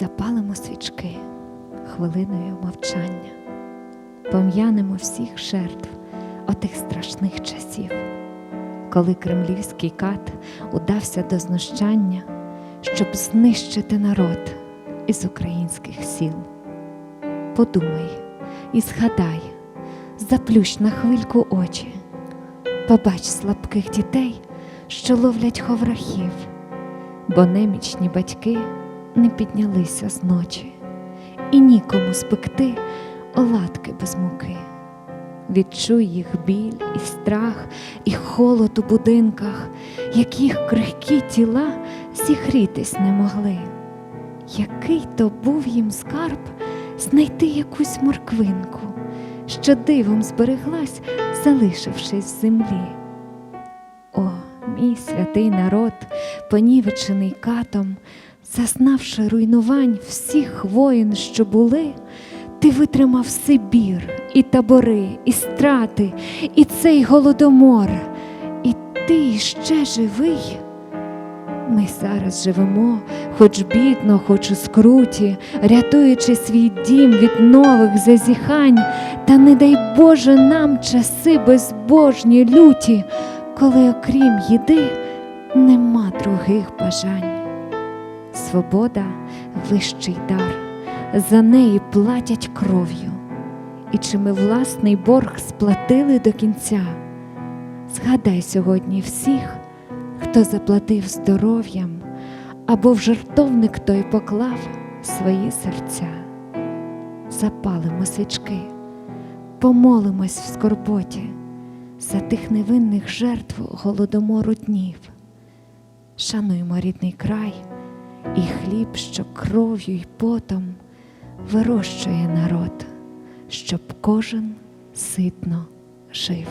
Запалимо свічки хвилиною мовчання, пом'янемо всіх жертв отих страшних часів, коли кремлівський кат удався до знущання, щоб знищити народ із українських сіл. Подумай і згадай, заплющ на хвильку очі, побач слабких дітей, що ловлять ховрахів, бо немічні батьки не піднялися з ночі, і нікому спекти оладки без муки. Відчуй їх біль і страх, і холод у будинках, яких крихкі тіла зігрітись не могли. Який то був їм скарб знайти якусь морквинку, що дивом збереглась, залишившись в землі. О, мій святий народ, понівечений катом, зазнавши руйнувань всіх воїн, що були, ти витримав Сибір, і табори, і страти, і цей голодомор, і ти ще живий. Ми зараз живемо, хоч бідно, хоч у скруті, рятуючи свій дім від нових зазіхань, та не дай Боже нам часи безбожні люті, коли окрім їди нема других бажань. Свобода вищий дар, за неї платять кров'ю. І чи ми власний борг сплатили до кінця? Згадай сьогодні всіх, хто заплатив здоров'ям, або в жертовник той поклав свої серця. Запалимо свічки, помолимось в скорботі за тих невинних жертв голодомору днів. Шануймо рідний край і хліб, що кров'ю й потом вирощує народ, щоб кожен ситно жив.